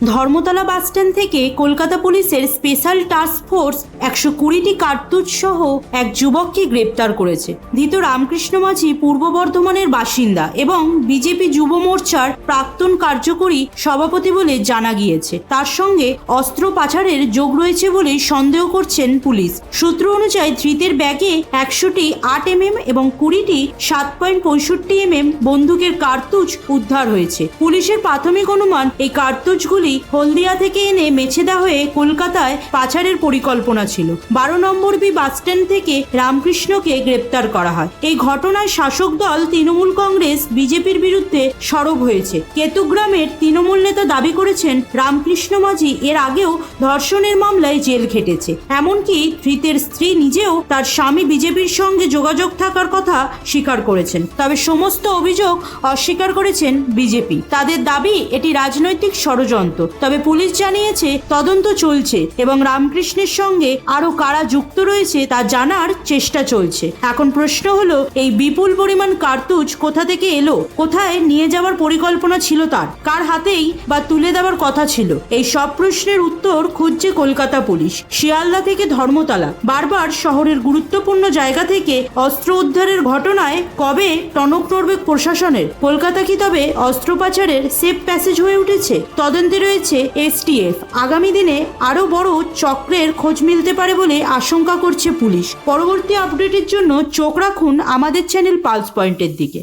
Dharmatala bus stand থেকে কলকাতা পুলিশের special task force একশো কুড়িটি কার্তুজ সহ এক যুবককে গ্রেপ্তার করেছে। ধৃত রামকৃষ্ণ মাঝি পূর্ব বর্ধমানের বাসিন্দা এবং বিজেপি যুব মোর্চার প্রাক্তন কার্যকরী সভাপতি বলে জানা গিয়েছে। তার সঙ্গে অস্ত্র পাচারের যোগ রয়েছে বলে সন্দেহ করছেন পুলিশ। সূত্র অনুযায়ী ধৃতের ব্যাগে একশোটি আট এমএম এবং কুড়িটি সাত পয়েন্ট পঁয়ষট্টি এমএম বন্দুকের কার্তুজ উদ্ধার হয়েছে। পুলিশের প্রাথমিক অনুমান এই কার্তুজগুলি হলদিয়া থেকে এনে মেছেদা হয়ে কলকাতায় পাচারের পরিকল্পনা ছিল। বারো নম্বর বি বাসস্ট্যান্ড থেকে রামকৃষ্ণকে গ্রেপ্তার করা হয়। এই ঘটনায় শাসক দল তৃণমূল কংগ্রেস, বিজেপির বিরুদ্ধে সরব হয়েছে। কেতুগ্রামের তৃণমূল নেতা দাবি করেছেন, রামকৃষ্ণ মাঝি এর আগেও ধর্ষণের মামলায় জেল খেটেছে। এমনকি ধৃতের স্ত্রী নিজেও তার স্বামী বিজেপির সঙ্গে যোগাযোগ থাকার কথা স্বীকার করেছেন। তবে সমস্ত অভিযোগ অস্বীকার করেছেন বিজেপি। তাদের দাবি, এটি রাজনৈতিক ষড়যন্ত্র। তবে পুলিশ জানিয়েছে, তদন্ত চলছে এবং রামকৃষ্ণের সঙ্গে আরও কারা যুক্ত রয়েছে তা জানার চেষ্টা চলছে। এখন প্রশ্ন হলো, এই বিপুল পরিমাণ কার্তুজ কোথা থেকে এলো? কোথায় নিয়ে যাওয়ার পরিকল্পনা ছিল তার? কার হাতেই বা তুলে দেওয়ার কথা ছিল? এই সব প্রশ্নের উত্তর খুঁজছে কলকাতা পুলিশ। শিয়ালদা থেকে ধর্মতলা। বারবার শহরের গুরুত্বপূর্ণ জায়গা থেকে অস্ত্র উদ্ধারের ঘটনায় কবে টনক নড়বে প্রশাসনের? কলকাতা কি তবে অস্ত্র পাচারের সেফ প্যাসেজ হয়ে উঠেছে? তদন্তে রয়েছে এসটিএফ আগামী দিনে আরও বড় চক্রের খোঁজ মিলতে পারে বলে আশঙ্কা করছে পুলিশ। পরবর্তী আপডেটের জন্য চোখ রাখুন আমাদের চ্যানেল পালস পয়েন্টের দিকে।